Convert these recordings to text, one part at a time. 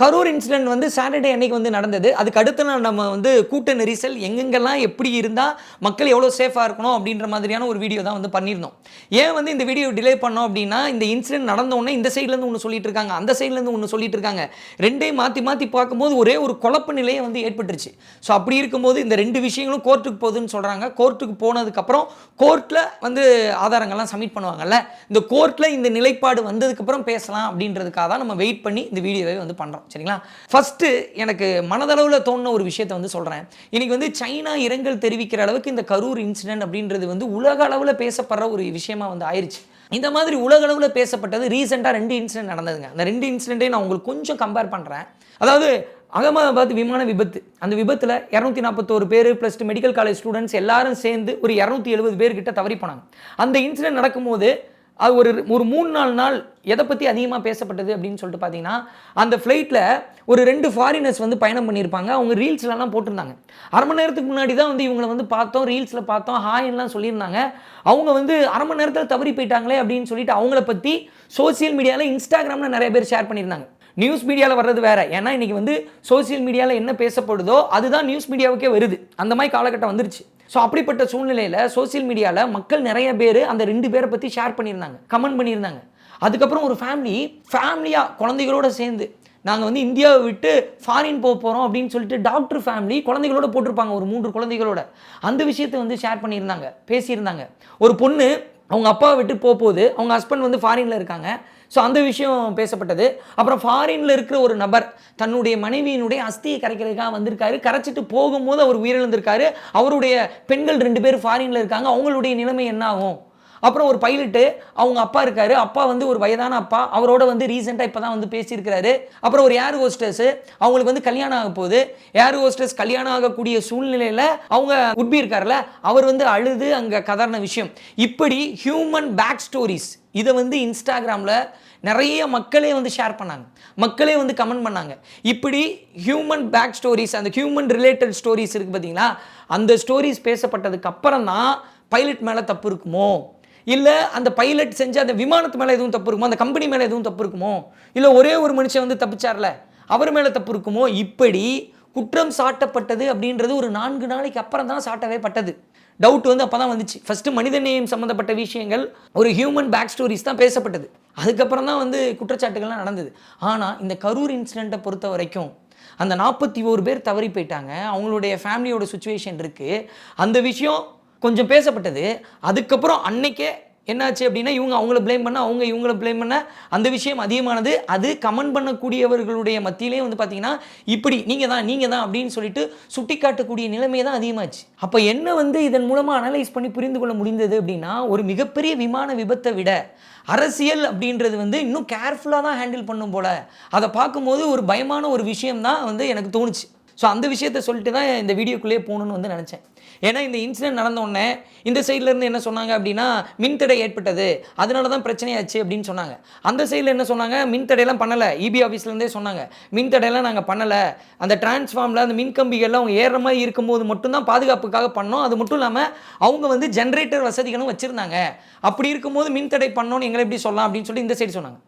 Karur incident வந்து Saturday அன்னைக்கு வந்து நடந்தது. அதுக்கு அடுத்த நாள் நம்ம வந்து கூட்ட நெரிசல் எங்கெங்கெல்லாம் எப்படி இருந்தால் மக்கள் எவ்வளோ சேஃபாக இருக்கணும் அப்படின்ற மாதிரியான ஒரு வீடியோ தான் வந்து பண்ணியிருந்தோம். ஏன் வந்து இந்த வீடியோ டிலே பண்ணோம் அப்படின்னா இந்த இன்சிடென்ட் நடந்தோடனே இந்த சைட்லேருந்து ஒன்று சொல்லிட்டு இருக்காங்க அந்த சைட்லேருந்து ஒன்று சொல்லிட்டு இருக்காங்க. ரெண்டையும் மாற்றி மாற்றி பார்க்கும்போது ஒரே ஒரு குழப்ப நிலையை வந்து ஏற்பட்டுருச்சு. ஸோ அப்படி இருக்கும்போது இந்த ரெண்டு விஷயங்களும் கோர்ட்டுக்கு போகுதுன்னு சொல்கிறாங்க கோர்ட்டுக்கு போனதுக்கப்புறம் கோர்ட்டில் வந்து ஆதாரங்கள்லாம் சப்மிட் பண்ணுவாங்கல்ல. இந்த கோர்ட்டில் இந்த நிலைப்பாடு வந்ததுக்கப்புறம் பேசலாம் அப்படின்றதுக்காக தான் நம்ம வெயிட் பண்ணி இந்த வீடியோவை வந்து பண்ணுறோம் சரிங்களா? ஃபஸ்ட்டு எனக்கு மனதளவில் தோணுன ஒரு விஷயத்தை வந்து சொல்கிறேன் இன்னைக்கு வந்து சைனா இரங்கல் தெரிவிக்கிற அளவுக்கு இந்த கரூர் இன்சிடென்ட் அப்படின்றது வந்து உலக அளவில் பேசப்படுற ஒரு விஷயமா வந்து ஆயிடுச்சு இந்த மாதிரி உலக அளவில் பேசப்பட்டது ரீசெண்டாக ரெண்டு இன்சிடென்ட் நடந்ததுங்க. அந்த ரெண்டு இன்சிடென்ட்டையும் நான் உங்களுக்கு கொஞ்சம் கம்பேர் பண்ணுறேன் அதாவது அகமதாபாத் விமான விபத்து. அந்த விபத்தில் இரநூத்தி நாற்பத்தோரு பேர் plus two medical college students எல்லாரும் சேர்ந்து ஒரு இரநூத்தி எழுபது பேர்கிட்ட தவறி போனாங்க. அந்த இன்சிடென்ட் நடக்கும்போது அது ஒரு ஒரு மூணு நாலு நாள் எதை பற்றி அதிகமாக பேசப்பட்டது அப்படின்னு சொல்லிட்டு பார்த்தீங்கன்னா அந்த ஃப்ளைட்டில் ஒரு ரெண்டு ஃபாரினர்ஸ் வந்து பயணம் பண்ணியிருப்பாங்க. அவங்க ரீல்ஸ்லலாம் போட்டிருந்தாங்க. அரை மணி நேரத்துக்கு முன்னாடி தான் வந்து இவங்களை வந்து பார்த்தோம் ரீல்ஸில் பார்த்தோம் ஹாய்லாம் சொல்லியிருந்தாங்க. அவங்க வந்து அரை மணி நேரத்தில் தவறி போயிட்டாங்களே அப்படின்னு சொல்லிட்டு அவங்கள பற்றி சோசியல் மீடியாவில் இன்ஸ்டாகிராமில் நிறைய பேர் ஷேர் பண்ணியிருந்தாங்க. நியூஸ் மீடியாவில் வர்றது வேற. ஏன்னா இன்னைக்கு வந்து சோசியல் மீடியாவில் என்ன பேசப்படுதோ அதுதான் நியூஸ் மீடியாவுக்கே வருது. அந்த மாதிரி காலகட்டம் வந்துருச்சு. ஸோ அப்படிப்பட்ட சூழ்நிலையில் சோசியல் மீடியாவில் மக்கள் நிறைய பேர் அந்த ரெண்டு பேரை பற்றி ஷேர் பண்ணியிருந்தாங்க கமெண்ட் பண்ணியிருந்தாங்க. அதுக்கப்புறம் ஒரு ஃபேமிலி ஃபேமிலியாக குழந்தைகளோட சேர்ந்து நாங்கள் வந்து இந்தியாவை விட்டு ஃபாரின் போக போகிறோம் அப்படின்னு சொல்லிட்டு டாக்டர் ஃபேமிலி குழந்தைகளோட போட்டிருப்பாங்க ஒரு மூன்று குழந்தைகளோட. அந்த விஷயத்தை வந்து ஷேர் பண்ணியிருந்தாங்க பேசியிருந்தாங்க. ஒரு பொண்ணு அவங்க அப்பாவை விட்டு போக அவங்க ஹஸ்பண்ட் வந்து ஃபாரினில் இருக்காங்க. ஸோ அந்த விஷயம் பேசப்பட்டது. அப்புறம் ஃபாரினில் இருக்கிற ஒரு நபர் தன்னுடைய மனைவியினுடைய அஸ்தியை கரைக்கிறதுக்காக வந்திருக்காரு. கரைச்சிட்டு போகும்போது அவர் உயிரிழந்திருக்காரு. அவருடைய பெண்கள் ரெண்டு பேர் ஃபாரினில் இருக்காங்க. அவங்களுடைய நிலைமை என்ன ஆகும்? அப்புறம் ஒரு பைலட்டு அவங்க அப்பா இருக்காரு. அப்பா வந்து ஒரு வயதான அப்பா. அவரோட வந்து ரீசெண்டாக இப்போ தான் வந்து பேசியிருக்கிறாரு. அப்புறம் ஒரு ஏர் ஹோஸ்டர்ஸ் அவங்களுக்கு வந்து கல்யாணம் ஆக போகுது. ஏர் ஹோஸ்டர்ஸ் கல்யாணம் ஆகக்கூடிய சூழ்நிலையில் அவங்க உட்பி இருக்கார்ல அவர் வந்து அழுது அங்கே கதறின விஷயம். இப்படி ஹியூமன் பேக் ஸ்டோரிஸ் இதை வந்து இன்ஸ்டாகிராமில் நிறைய மக்களே வந்து ஷேர் பண்ணாங்க. மக்களே வந்து கமெண்ட் பண்ணாங்க. இப்படி ஹியூமன் பேக் ஸ்டோரிஸ் அந்த ஹியூமன் ரிலேட்டட் ஸ்டோரிஸ் இருக்குது பார்த்தீங்களா அந்த ஸ்டோரிஸ் பேசப்பட்டதுக்கு அப்புறம் தான் பைலட் மேலே தப்பு இருக்குமோ? இல்லை அந்த பைலட் செஞ்ச அந்த விமானத்து மேலே எதுவும் தப்பு இருக்குமோ அந்த கம்பெனி மேலே எதுவும் தப்பு இருக்குமோ இல்லை ஒரே ஒரு மனுஷன் வந்து தப்பிச்சார்ல அவர் மேலே தப்பு இருக்குமோ இப்படி குற்றம் சாட்டப்பட்டது அப்படின்றது ஒரு நான்கு நாளைக்கு அப்புறம் தான் சாட்டவே பட்டது. டவுட் வந்து அப்போ தான் வந்துச்சு. ஃபஸ்ட்டு மனிதநேயம் சம்மந்தப்பட்ட விஷயங்கள் ஒரு ஹியூமன் பேக் ஸ்டோரிஸ் தான் பேசப்பட்டது. அதுக்கப்புறம் தான் வந்து குற்றச்சாட்டுகள்லாம் நடந்தது. ஆனால் இந்த கரூர் இன்சிடெண்ட்டை பொறுத்த வரைக்கும் அந்த நாற்பத்தி ஓரு பேர் தவறி போயிட்டாங்க. அவங்களுடைய ஃபேமிலியோட சுச்சுவேஷன் இருக்குது அந்த விஷயம் கொஞ்சம் பேசப்பட்டது. அதுக்கப்புறம் அன்னைக்கே என்னாச்சு அப்படின்னா இவங்க அவங்கள ப்ளேம் பண்ண அவங்க இவங்கள பிளேம் பண்ண அந்த விஷயம் அதிகமானது. அது கமெண்ட் பண்ணக்கூடியவர்களுடைய மத்தியிலே வந்து பார்த்தீங்கன்னா இப்படி நீங்கள் தான் நீங்கள் தான் அப்படின்னு சொல்லிட்டு சுட்டி காட்டக்கூடிய நிலைமை தான் அதிகமாச்சு. அப்போ என்ன வந்து இதன் மூலமாக அனலைஸ் பண்ணி புரிந்து கொள்ள முடிந்தது அப்படின்னா ஒரு மிகப்பெரிய விமான விபத்தை விட அரசியல் அப்படின்றது வந்து இன்னும் கேர்ஃபுல்லாக தான் ஹேண்டில் பண்ணும் போல. அதை பார்க்கும்போது ஒரு பயமான ஒரு விஷயம் தான் வந்து எனக்கு தோணுச்சு. ஸோ அந்த விஷயத்த சொல்லிட்டு தான் இந்த வீடியோக்குள்ளேயே போகணுன்னு வந்து நினச்சேன். ஏன்னா இந்த இன்சிடென்ட் நடந்த உடனே இந்த சைட்லேருந்து என்ன சொன்னாங்க அப்படின்னா மின்தடை ஏற்பட்டது. அதனால தான் பிரச்சனையாச்சு அப்படின்னு சொன்னாங்க. அந்த சைடில் என்ன சொன்னாங்க? மின்தடையெல்லாம் பண்ணலை. இபி ஆஃபீஸ்லேருந்தே சொன்னாங்க. மின்தடையெல்லாம் நாங்கள் பண்ணலை. அந்த டிரான்ஸ்ஃபார்மில் அந்த மின் கம்பிகள்லாம் அவங்க ஏறுற மாதிரி இருக்கும்போது மட்டும்தான் பாதுகாப்புக்காக பண்ணோம். அது மட்டும் இல்லாமல் அவங்க வந்து ஜென்ரேட்டர் வசதிகளும் வச்சுருந்தாங்க. அப்படி இருக்கும்போது மின்தடை பண்ணோன்னு எங்களை எப்படி சொல்லலாம் அப்படின்னு சொல்லி இந்த சைடு சொன்னாங்க.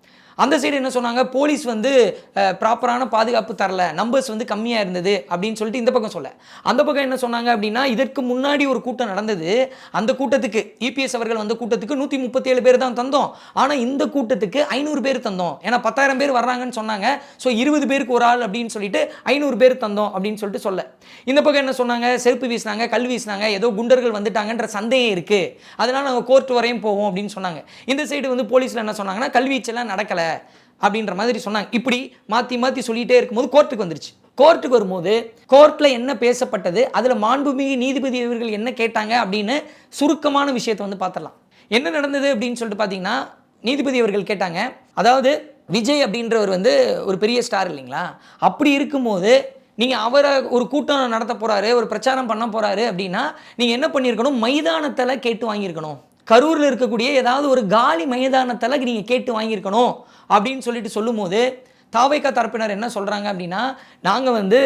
அந்த சைடு என்ன சொன்னாங்க? போலீஸ் வந்து ப்ராப்பரான பாதுகாப்பு தரல. நம்பர்ஸ் வந்து கம்மியாக இருந்தது அப்படின்னு சொல்லிட்டு இந்த பக்கம் சொல்ல. அந்த பக்கம் என்ன சொன்னாங்க அப்படின்னா இதற்கு முன்னாடி ஒரு கூட்டம் நடந்தது. அந்த கூட்டத்துக்கு இபிஎஸ் அவர்கள் வந்த கூட்டத்துக்கு நூற்றி முப்பத்தி ஏழு பேர் தான் தந்தோம். ஆனால் இந்த கூட்டத்துக்கு ஐநூறு பேர் தந்தோம். ஏன்னா பத்தாயிரம் பேர் வர்றாங்கன்னு சொன்னாங்க. ஸோ இருபது பேருக்கு ஒரு ஆள் அப்படின்னு சொல்லிட்டு ஐநூறு பேர் தந்தோம் அப்படின்னு சொல்லிட்டு சொல்ல. இந்த பக்கம் என்ன சொன்னாங்க? செருப்பு வீசினாங்க கல் வீசினாங்க ஏதோ குண்டர்கள் வந்துட்டாங்கன்ற சந்தேகம் இருக்குது அதனால் நாங்கள் கோர்ட் வரையும் போவோம் அப்படின்னு சொன்னாங்க. இந்த சைடு வந்து போலீஸில் என்ன சொன்னாங்கன்னா கல்வீச்செல்லாம் நடக்கலை. அப்படின்ற மாதிரி சொன்னாங்க. இப்படி மாற்றி மாற்றி சொல்லிகிட்டே இருக்கும்போது கோர்ட்டுக்கு வந்துருச்சு. கோர்ட்டுக்கு வரும்போது கோர்ட்டில் என்ன பேசப்பட்டது அதில் மாண்புமிகு நீதிபதி அவர்கள் என்ன கேட்டாங்க அப்படின்னு சுருக்கமான விஷயத்தை வந்து பார்த்துடலாம் என்ன நடந்தது அப்படின்னு சொல்லிட்டு பார்த்தீங்கன்னா நீதிபதி அவர்கள் கேட்டாங்க. அதாவது விஜய் அப்படின்றவர் வந்து ஒரு பெரிய ஸ்டார் இல்லைங்களா? அப்படி இருக்கும்போது நீங்கள் அவரை ஒரு கூட்டம் நடத்த போகிறாரு ஒரு பிரச்சாரம் பண்ண போகிறாரு அப்படின்னா நீங்கள் என்ன பண்ணியிருக்கணும்? மைதானத்தில் கேட்டு வாங்கியிருக்கணும். கரூரில் இருக்கக்கூடிய ஏதாவது ஒரு காலி மைதானத்தில் நீங்கள் கேட்டு வாங்கியிருக்கணும் அப்படின்னு சொல்லிட்டு சொல்லும்போது தாவைக்கா தரப்பினர் என்ன சொல்கிறாங்க அப்படின்னா நாங்கள் வந்து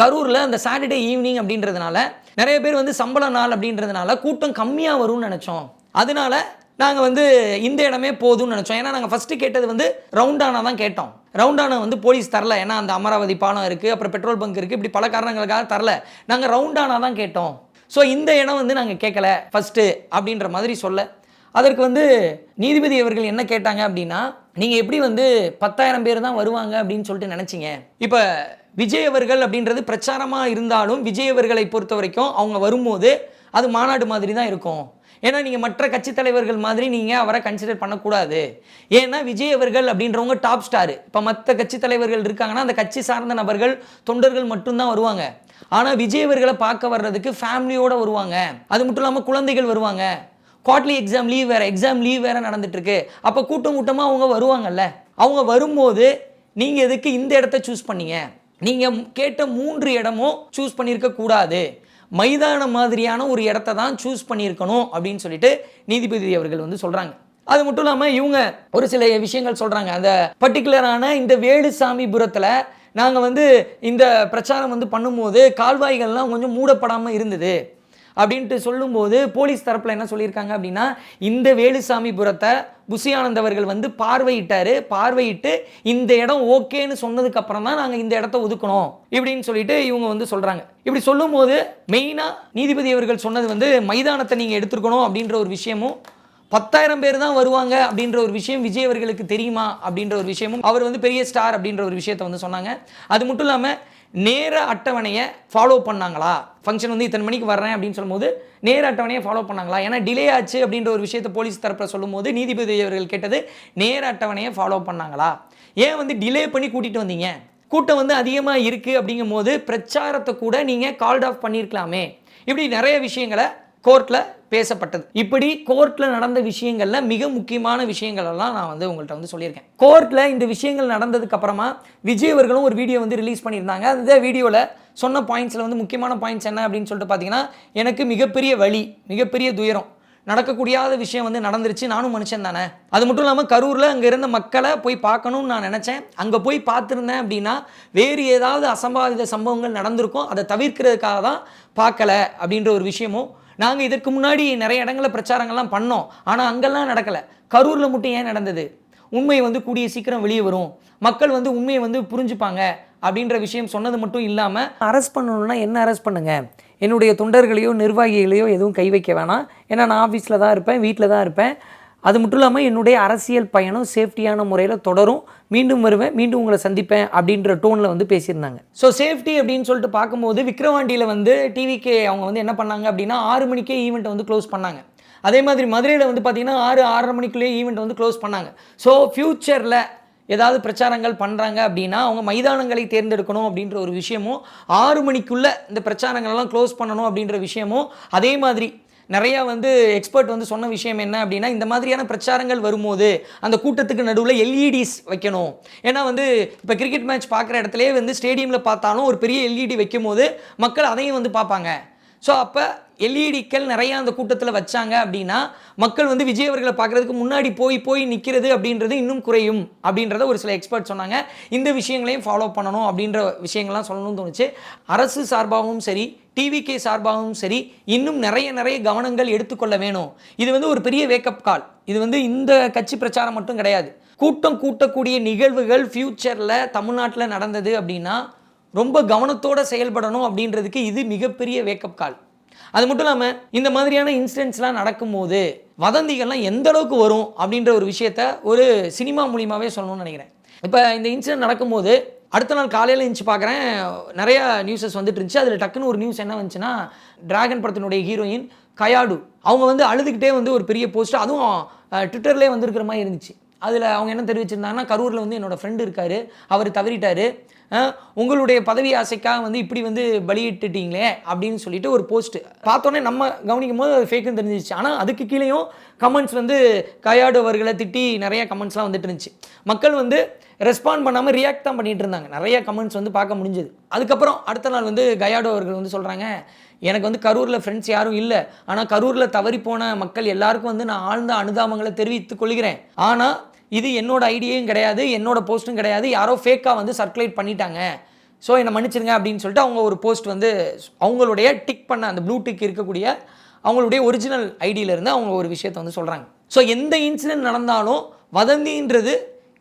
கரூரில் அந்த சாட்டர்டே ஈவினிங் அப்படின்றதுனால நிறைய பேர் வந்து சம்பள நாள் அப்படின்றதுனால கூட்டம் கம்மியாக வரும்னு நினச்சோம். அதனால நாங்கள் வந்து இந்த இடமே போதும்னு நினச்சோம். ஏன்னா நாங்கள் ஃபஸ்ட்டு கேட்டது வந்து ரவுண்டானா தான் கேட்டோம். ரவுண்டானா வந்து போலீஸ் தரல. ஏன்னா அந்த அமராவதி பாலம் இருக்குது அப்புறம் பெட்ரோல் பங்க் இருக்குது இப்படி பல காரணங்களுக்காக தரல. நாங்கள் ரவுண்டானா தான் கேட்டோம். ஸோ இந்த இடம் வந்து நாங்கள் கேட்கல ஃபஸ்ட்டு அப்படின்ற மாதிரி சொல்ல. அதற்கு வந்து நீதிபதி அவர்கள் என்ன கேட்டாங்க அப்படின்னா நீங்கள் எப்படி வந்து பத்தாயிரம் பேர் தான் வருவாங்க அப்படின்னு சொல்லிட்டு நினச்சிங்க. இப்போ விஜய் அவர்கள் அப்படின்றது பிரச்சாரமாக இருந்தாலும் விஜய் அவர்களை பொறுத்த வரைக்கும் அவங்க வரும்போது அது மாநாடு மாதிரி தான் இருக்கும். ஏன்னா நீங்கள் மற்ற கட்சி தலைவர்கள் மாதிரி நீங்கள் அவரை கன்சிடர் பண்ணக்கூடாது. ஏன்னா விஜய் அவர்கள் அப்படின்றவங்க டாப் ஸ்டார் இப்போ மற்ற கட்சி தலைவர்கள் இருக்காங்கன்னா அந்த கட்சி சார்ந்த நபர்கள் தொண்டர்கள் மட்டும்தான் வருவாங்க. ஆனால் விஜய் அவர்களை பார்க்க வர்றதுக்கு ஃபேமிலியோடு வருவாங்க. அது மட்டும் இல்லாமல் குழந்தைகள் வருவாங்க. குவார்ட்லி எக்ஸாம் லீவ் வேறு எக்ஸாம் லீவ் வேறு நடந்துட்டுருக்கு. அப்போ கூட்டம் கூட்டமாக அவங்க வருவாங்கல்ல? அவங்க வரும்போது நீங்கள் எதுக்கு இந்த இடத்த சூஸ் பண்ணீங்க? நீங்கள் கேட்ட மூன்று இடமும் சூஸ் பண்ணியிருக்க கூடாது. மைதானம் மாதிரியான ஒரு இடத்த தான் சூஸ் பண்ணியிருக்கணும் அப்படின்னு சொல்லிட்டு நீதிபதி அவர்கள் வந்து சொல்கிறாங்க அது மட்டும் இல்லாமல் இவங்க ஒரு சில விஷயங்கள் சொல்கிறாங்க அந்த பர்டிகுலரான இந்த வேலுசாமிபுரத்தில் நாங்கள் வந்து இந்த பிரச்சாரம் வந்து பண்ணும்போது கால்வாய்கள்லாம் கொஞ்சம் மூடப்படாமல் இருந்தது. அப்படின்ட்டு சொல்லும்போது போலீஸ் தரப்பில் என்ன சொல்லியிருக்காங்க அப்படின்னா இந்த வேலுசாமிபுரத்தை புசி அவர்கள் வந்து பார்வையிட்டார். பார்வையிட்டு இந்த இடம் ஓகேன்னு சொன்னதுக்கப்புறம் தான் நாங்கள் இந்த இடத்த ஒதுக்கணும் இப்படின்னு சொல்லிட்டு இவங்க வந்து சொல்கிறாங்க இப்படி சொல்லும்போது மெயினாக நீதிபதி அவர்கள் சொன்னது வந்து மைதானத்தை நீங்கள் எடுத்துருக்கணும் அப்படின்ற ஒரு விஷயமும் பத்தாயிரம் பேர் தான் வருவாங்க அப்படின்ற ஒரு விஷயம் விஜய் அவர்களுக்கு தெரியுமா அப்படின்ற ஒரு விஷயமும் அவர் வந்து பெரிய ஸ்டார் அப்படின்ற ஒரு விஷயத்தை வந்து சொன்னாங்க. அது மட்டும் இல்லாமல் நேர அட்டவணையை ஃபாலோ பண்ணாங்களா? ஃபங்க்ஷன் வந்து இத்தனை மணிக்கு வர்றேன் அப்படின்னு சொல்லும்போது நேர அட்டவணையை ஃபாலோ பண்ணாங்களா? ஏன்னா டிலே ஆச்சு அப்படின்ற ஒரு விஷயத்தை போலீஸ் தரப்பில் சொல்லும்போது நீதிபதி அவர்கள் கேட்டது நேர அட்டவணையை ஃபாலோ பண்ணாங்களா? ஏன் வந்து டிலே பண்ணி கூட்டிகிட்டு வந்தீங்க? கூட்டம் வந்து அதிகமாக இருக்குது அப்படிங்கும் போது பிரச்சாரத்தை கூட நீங்கள் கால்ட் ஆஃப் பண்ணியிருக்கலாமே இப்படி நிறைய விஷயங்களை கோர்ட்டில் பேசப்பட்டது. இப்படி கோர்ட்டில் நடந்த விஷயங்களில் மிக முக்கியமான விஷயங்கள் எல்லாம் நான் வந்து உங்கள்கிட்ட வந்து சொல்லியிருக்கேன். கோர்ட்டில் இந்த விஷயங்கள் நடந்ததுக்கு அப்புறமா விஜய் அவர்களும் ஒரு வீடியோ வந்து ரிலீஸ் பண்ணியிருந்தாங்க. அந்த வீடியோவில் சொன்ன பாயிண்ட்ஸில் வந்து முக்கியமான பாயிண்ட்ஸ் என்ன அப்படின்னு சொல்லிட்டு பார்த்தீங்கன்னா எனக்கு மிகப்பெரிய வழி மிகப்பெரிய துயரம் நடக்கக்கூடியாத விஷயம் வந்து நடந்துருச்சு நானும் மனுஷன் தானே. அது மட்டும் இல்லாமல் கரூரில் அங்கே இருந்த மக்களை போய் பார்க்கணும்னு நான் நினச்சேன். அங்கே போய் பார்த்துருந்தேன் அப்படின்னா வேறு ஏதாவது அசம்பாவித சம்பவங்கள் நடந்திருக்கும் அதை தவிர்க்கிறதுக்காக தான் பார்க்கல அப்படின்ற ஒரு விஷயமும் நாங்கள் இதற்கு முன்னாடி நிறைய இடங்களில் பிரச்சாரங்கள்லாம் பண்ணோம். ஆனால் அங்கெல்லாம் நடக்கலை. கரூரில் மட்டும் ஏன் நடந்தது? உண்மை வந்து கூடிய சீக்கிரம் வெளியே வரும். மக்கள் வந்து உண்மையை வந்து புரிஞ்சுப்பாங்க அப்படின்ற விஷயம் சொன்னது மட்டும் இல்லாமல் அரெஸ்ட் பண்ணணும்னா என்ன அரெஸ்ட் பண்ணுங்க? என்னுடைய தொண்டர்களையோ நிர்வாகிகளையோ எதுவும் கை வைக்க வேணாம். ஏன்னா நான் ஆஃபீஸில் தான் இருப்பேன் வீட்டில் தான் இருப்பேன். அது மட்டும் இல்லாமல் என்னுடைய அரசியல் பயணம் சேஃப்டியான முறையில் தொடரும். மீண்டும் வருவேன் மீண்டும் உங்களை சந்திப்பேன் அப்படின்ற டோனில் வந்து பேசியிருந்தாங்க. ஸோ சேஃப்டி அப்படின்னு சொல்லிட்டு பார்க்கும்போது விக்ரவாண்டியில் வந்து டிவிக்கே அவங்க வந்து என்ன பண்ணாங்க அப்படின்னா ஆறு மணிக்கே ஈவெண்ட்டை வந்து க்ளோஸ் பண்ணாங்க. அதே மாதிரி மதுரையில் வந்து பார்த்திங்கன்னா ஆறு ஆறரை மணிக்குள்ளேயே ஈவெண்ட் வந்து க்ளோஸ் பண்ணாங்க. ஸோ ஃப்யூச்சரில் ஏதாவது பிரச்சாரங்கள் பண்ணுறாங்க அப்படின்னா அவங்க மைதானங்களை தேர்ந்தெடுக்கணும் அப்படின்ற ஒரு விஷயமும் ஆறு மணிக்குள்ளே இந்த பிரச்சாரங்கள்லாம் க்ளோஸ் பண்ணணும் அப்படின்ற விஷயமும் அதே மாதிரி நிறையா வந்து எக்ஸ்பர்ட் வந்து சொன்ன விஷயம் என்ன அப்படின்னா இந்த மாதிரியான பிரச்சாரங்கள் வரும்போது அந்த கூட்டத்துக்கு நடுவில் எல்இடிஸ் வைக்கணும். ஏன்னா வந்து இப்போ கிரிக்கெட் மேட்ச் பார்க்குற இடத்துலயே வந்து ஸ்டேடியமில் பார்த்தாலும் ஒரு பெரிய எல்இடி வைக்கும் போது மக்கள் அதையும் வந்து பார்ப்பாங்க. ஸோ அப்போ எல்இடிக்கள் நிறையா அந்த கூட்டத்தில் வச்சாங்க அப்படின்னா மக்கள் வந்து விஜய் அவர்களை பார்க்குறதுக்கு முன்னாடி போய் போய் நிற்கிறது அப்படின்றது இன்னும் குறையும் அப்படின்றத ஒரு சில எக்ஸ்பர்ட் சொன்னாங்க. இந்த விஷயங்களையும் ஃபாலோ பண்ணணும் அப்படின்ற விஷயங்கள்லாம் சொல்லணும்னு தோணுச்சு. அரசு சார்பாகவும் சரி டிவிகே சார்பாகவும் சரி இன்னும் நிறைய நிறைய கவனங்கள் எடுத்துக்கொள்ள வேணும். இது வந்து ஒரு பெரிய வேக்கப் கால் இது வந்து இந்த கட்சி பிரச்சாரம் மட்டும் கிடையாது. கூட்டம் கூட்டக்கூடிய நிகழ்வுகள் ஃப்யூச்சரில் தமிழ்நாட்டில் நடந்தது அப்படின்னா ரொம்ப கவனத்தோடு செயல்படணும் அப்படின்றதுக்கு இது மிகப்பெரிய வேக்கப் கால் அது மட்டும் இல்லாமல் இந்த மாதிரியான இன்சிடென்ட்ஸ்லாம் நடக்கும்போது வதந்திகள்லாம் எந்த அளவுக்கு வரும் அப்படின்ற ஒரு விஷயத்த ஒரு சினிமா மூலியமாகவே சொல்லணும்னு நினைக்கிறேன். இப்போ இந்த இன்சிடென்ட் நடக்கும்போது அடுத்த நாள் காலையில் இருந்துச்சு பார்க்குறேன் நிறையா நியூஸஸ் வந்துட்டு இருந்துச்சு. அதில் டக்குன்னு ஒரு நியூஸ் என்ன வந்துச்சுன்னா டிராகன் படத்தினுடைய ஹீரோயின் கயாடு. அவங்க வந்து அழுதுகிட்டே வந்து ஒரு பெரிய போஸ்ட் அதுவும் ட்விட்டர்லேயே வந்திருக்கிற மாதிரி இருந்துச்சு. அதில் அவங்க என்ன தெரிவிச்சிருந்தாங்கன்னா கரூரில் வந்து என்னோடய ஃப்ரெண்டு இருக்கார். அவர் தவறிட்டார். உங்களுடைய பதவி ஆசைக்காக வந்து இப்படி வந்து பலியிட்டுட்டீங்களே அப்படின்னு சொல்லிட்டு ஒரு போஸ்ட் பார்த்தோன்னே நம்ம கவனிக்கும் போது அது ஃபேக்குன்னு தெரிஞ்சிச்சு ஆனால் அதுக்கு கீழேயும் கமெண்ட்ஸ் வந்து கையாடுவர்களை திட்டி நிறைய கமெண்ட்ஸ்லாம் வந்துட்டு இருந்துச்சு. மக்கள் வந்து ரெஸ்பாண்ட் பண்ணாமல் ரியாக்ட் தான் பண்ணிட்டு இருந்தாங்க. நிறைய கமெண்ட்ஸ் வந்து பார்க்க முடிஞ்சது. அதுக்கப்புறம் அடுத்த நாள் வந்து கயாடோவர்கள் வந்து சொல்கிறாங்க எனக்கு வந்து கரூரில் ஃப்ரெண்ட்ஸ் யாரும் இல்லை. ஆனால் கரூரில் தவறி போன மக்கள் எல்லாருக்கும் வந்து நான் ஆழ்ந்த அனுதாபங்களை தெரிவித்துக் கொள்கிறேன். ஆனால் இது என்னோட ஐடியும் கிடையாது என்னோட போஸ்ட்டும் கிடையாது. யாரோ ஃபேக்காக வந்து சர்க்குலேட் பண்ணிட்டாங்க. ஸோ என்னை மன்னிச்சிருங்க அப்படின்னு சொல்லிட்டு அவங்க ஒரு போஸ்ட் வந்து அவங்களுடைய டிக் பண்ண அந்த ப்ளூ டிக் இருக்கக்கூடிய அவங்களுடைய ஒரிஜினல் ஐடியிலேருந்து அவங்க ஒரு விஷயத்தை வந்து சொல்கிறாங்க ஸோ எந்த இன்சிடென்ட் நடந்தாலும் வதந்தின்றது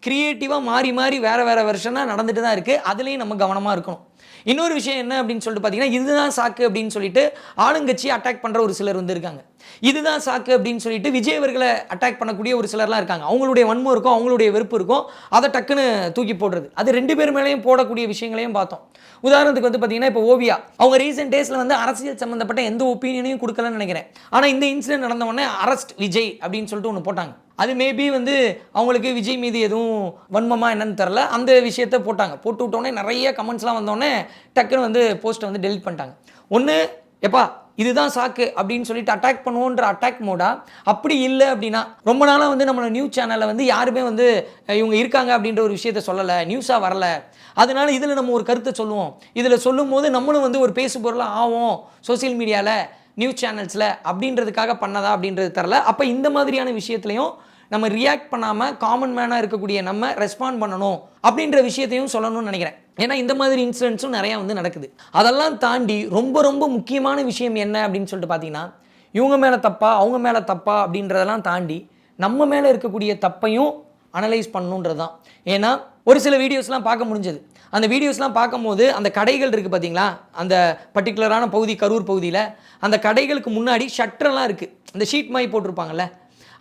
க்ரியேட்டிவாக மாறி மாறி வேறு வேறு வருஷனாக நடந்துட்டு தான் இருக்குது அதுலேயும் நம்ம கவனமாக இருக்கணும். இன்னொரு விஷயம் என்ன அப்படின்னு சொல்லிட்டு பார்த்தீங்கன்னா இதுதான் சாக்கு அப்படின்னு சொல்லிட்டு ஆளுங்கட்சி அட்டாக் பண்ணுற ஒரு சிலர் வந்து இருக்காங்க. இதுதான் சாக்கு அப்படின்னு சொல்லிட்டு விஜய் அவர்களை அட்டாக் பண்ணக்கூடிய ஒரு சிலர்லாம் இருக்காங்க. அவங்களுடைய வன்மம் இருக்கும் அவங்களுடைய வெறுப்பு இருக்கும். அதை டக்குன்னு தூக்கி போடுறது. அது ரெண்டு பேர் மேலேயும் போடக்கூடிய விஷயங்களையும் பார்த்தோம். உதாரணத்துக்கு வந்து பார்த்தீங்கன்னா இப்போ ஓவியா அவங்க ரீசெண்ட் டேஸில் வந்து அரசியல் சம்மந்தப்பட்ட எந்த ஒப்பீனியனையும் கொடுக்கலன்னு நினைக்கிறேன். ஆனால் இந்த இன்சிடென்ட் நடந்த உடனே அரஸ்ட் விஜய் அப்படின்னு சொல்லிட்டு ஒன்று போட்டாங்க. அது மேபி வந்து அவங்களுக்கு விஜய் மீது எதுவும் வன்மமாக என்னன்னு தெரில அந்த விஷயத்த போட்டாங்க. போட்டு விட்டோடனே நிறைய கமெண்ட்ஸ்லாம் வந்தோடனே டக்குன்னு வந்து போஸ்ட்டை வந்து டெலிட் பண்ணிட்டாங்க. ஒன்று எப்பா இதுதான் சாக்கு அப்படின்னு சொல்லிட்டு அட்டாக் பண்ணுவோன்ற அட்டாக் மோடா அப்படி இல்லை அப்படின்னா ரொம்ப நாளாக வந்து நம்மளோட நியூஸ் சேனலில் வந்து யாருமே வந்து இவங்க இருக்காங்க அப்படின்ற ஒரு விஷயத்த சொல்லலை. நியூஸாக வரல. அதனால இதில் நம்ம ஒரு கருத்தை சொல்லுவோம். இதில் சொல்லும்போது நம்மளும் வந்து ஒரு பேசு பொருளாக ஆவோம் சோஷியல் மீடியாவில் நியூஸ் சேனல்ஸில் அப்படின்றதுக்காக பண்ணதா அப்படின்றது தெரில அப்போ இந்த மாதிரியான விஷயத்துலையும் நம்ம ரியாக்ட் பண்ணாமல் காமன் மேனாக இருக்கக்கூடிய நம்ம ரெஸ்பாண்ட் பண்ணணும் அப்படின்ற விஷயத்தையும் சொல்லணும்னு நினைக்கிறேன். ஏன்னா இந்த மாதிரி இன்சிடென்ட்ஸும் நிறையா வந்து நடக்குது. அதெல்லாம் தாண்டி ரொம்ப ரொம்ப முக்கியமான விஷயம் என்ன அப்படின்னு சொல்லிட்டு பார்த்தீங்கன்னா இவங்க மேலே தப்பா அவங்க மேலே தப்பா அப்படின்றதெல்லாம் தாண்டி நம்ம மேலே இருக்கக்கூடிய தப்பையும் அனலைஸ் பண்ணணுன்றது தான் ஏன்னா ஒரு சில வீடியோஸ்லாம் பார்க்க முடிஞ்சது. அந்த வீடியோஸ்லாம் பார்க்கும்போது அந்த கடைகள் இருக்குது பார்த்தீங்களா அந்த பர்டிகுலரான பகுதி கரூர் பகுதியில் அந்த கடைகளுக்கு முன்னாடி ஷட்டர்லாம் இருக்குது அந்த ஷீட் மாதிரி போட்டிருப்பாங்கல்ல?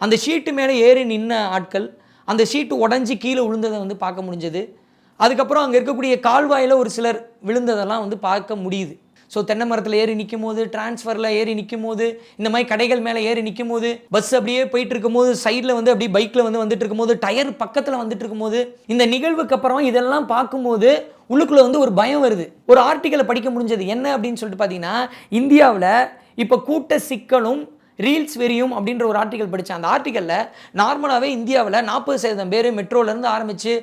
அந்த ஷீட்டு மேலே ஏறி நின்ன ஆட்கள் அந்த ஷீட்டு உடஞ்சி கீழே விழுந்ததை வந்து பார்க்க முடிஞ்சது. அதுக்கப்புறம் அங்கே இருக்கக்கூடிய கால்வாயில் ஒரு சிலர் விழுந்ததெல்லாம் வந்து பார்க்க முடியுது. ஸோ தென்னை மரத்தில் ஏறி நிற்கும் போது டிரான்ஸ்ஃபரில் ஏறி நிற்கும் போது இந்த மாதிரி கடைகள் மேலே ஏறி நிற்கும் போது பஸ் அப்படியே போயிட்டு இருக்கும்போது சைடில் வந்து அப்படியே பைக்கில் வந்து வந்துட்டு இருக்கும்போது டயர் பக்கத்தில் வந்துட்டு இருக்கும்போது இந்த நிகழ்வுக்கு அப்புறம் இதெல்லாம் பார்க்கும்போது உள்ளுக்குள்ளே வந்து ஒரு பயம் வருது. ஒரு ஆர்டிக்கலை படிக்க முடிஞ்சது. என்ன அப்படின்னு சொல்லிட்டு பார்த்தீங்கன்னா இந்தியாவில் இப்போ கூட்ட சிக்கலும் ரீல்ஸ் வெறியும் அப்படின்ற ஒரு ஆர்டிக்கல் படித்தேன் அந்த ஆர்டிக்கலில் நார்மலாகவே இந்தியாவில் நாற்பது சதவீதம் பேர் மெட்ரோலேருந்து ஆரம்பித்து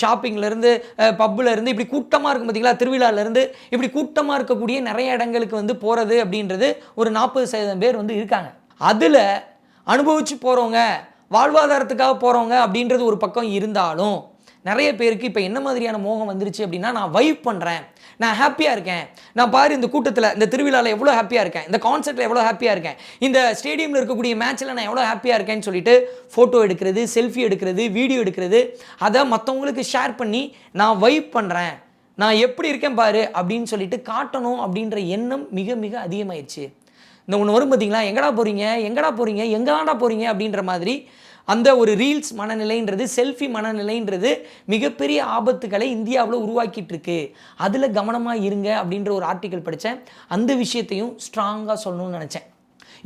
ஷாப்பிங்லேருந்து பப்புலேருந்து இப்படி கூட்டமாக இருக்கும் பார்த்தீங்களா திருவிழாலேருந்து இப்படி கூட்டமாக இருக்கக்கூடிய நிறைய இடங்களுக்கு வந்து போகிறது அப்படின்றது ஒரு நாற்பது சதவீதம் பேர் வந்து இருக்காங்க. அதில் அனுபவிச்சு போகிறவங்க வாழ்வாதாரத்துக்காக போகிறவங்க அப்படின்றது ஒரு பக்கம் இருந்தாலும் நிறைய பேருக்கு இப்போ என்ன மாதிரியான மோகம் வந்துருச்சு அப்படின்னா நான் வைப் பண்ணுறேன் நான் ஹாப்பியாக இருக்கேன். நான் பாரு இந்த கூட்டத்தில் இந்த திருவிழாவில் எவ்வளோ ஹாப்பியாக இருக்கேன். இந்த கான்சர்ட்டில் எவ்வளோ ஹாப்பியாக இருக்கேன். இந்த ஸ்டேடியமில் இருக்கக்கூடிய மேட்ச்சில் நான் எவ்வளோ ஹாப்பியாக இருக்கேன்னு சொல்லிட்டு ஃபோட்டோ எடுக்கிறது செல்ஃபி எடுக்கிறது வீடியோ எடுக்கிறது அதை மற்றவங்களுக்கு ஷேர் பண்ணி நான் வைப் பண்ணுறேன் நான் எப்படி இருக்கேன் பாரு அப்படின்னு சொல்லிட்டு காட்டணும் அப்படின்ற எண்ணம் மிக மிக அதிகமாயிடுச்சு இந்த ஒன்று வரும் பார்த்தீங்களா எங்கடா போகிறீங்க எங்கடா போகிறீங்க எங்கடாண்டா போகிறீங்க அப்படின்ற மாதிரி அந்த ஒரு ரீல்ஸ் மனநிலைன்றது செல்ஃபி மனநிலைன்றது மிகப்பெரிய ஆபத்துக்களை இந்தியாவில் உருவாக்கிட்டு இருக்கு அதில் கவனமாக இருங்க அப்படின்ற ஒரு ஆர்டிக்கல் படித்தேன் அந்த விஷயத்தையும் ஸ்ட்ராங்காக சொல்லணும்னு நினச்சேன்.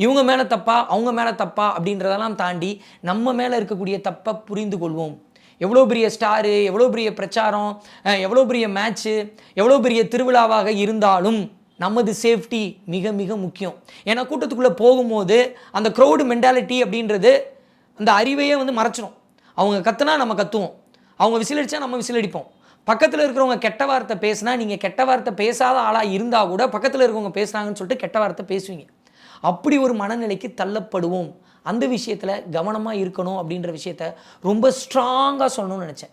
இவங்க மேலே தப்பா அவங்க மேலே தப்பா அப்படின்றதெல்லாம் தாண்டி நம்ம மேலே இருக்கக்கூடிய தப்பை புரிந்து கொள்வோம். எவ்வளோ பெரிய ஸ்டாரு எவ்வளோ பெரிய பிரச்சாரம் எவ்வளோ பெரிய மேட்ச்சு எவ்வளோ பெரிய திருவிழாவாக இருந்தாலும் நமது சேஃப்டி மிக மிக முக்கியம். ஏன்னா கூட்டத்துக்குள்ளே போகும்போது அந்த க்ரௌடு மென்டாலிட்டி அப்படின்றது அந்த அறிவையே வந்து மறைச்சிடும் அவங்க கத்துனா நம்ம கத்துவோம். அவங்க விசிலடிச்சா நம்ம விசிலடிப்போம். பக்கத்தில் இருக்கிறவங்க கெட்ட வார்த்தை பேசினா நீங்கள் கெட்ட வார்த்தை பேசாத ஆளாக இருந்தால் கூட பக்கத்தில் இருக்கிறவங்க பேசுனாங்கன்னு சொல்லிட்டு கெட்ட வார்த்தை பேசுவீங்க. அப்படி ஒரு மனநிலைக்கு தள்ளப்படுவோம். அந்த விஷயத்தில் கவனமாக இருக்கணும் அப்படின்ற விஷயத்த ரொம்ப ஸ்ட்ராங்காக சொல்லணும்னு நினச்சேன்.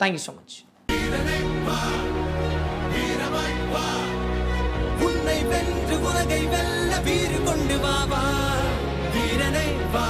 தேங்க்யூ ஸோ மச் உன்னை வென்று உலகை வெல்ல வீறு கொண்டு வாவா வீரனை வா.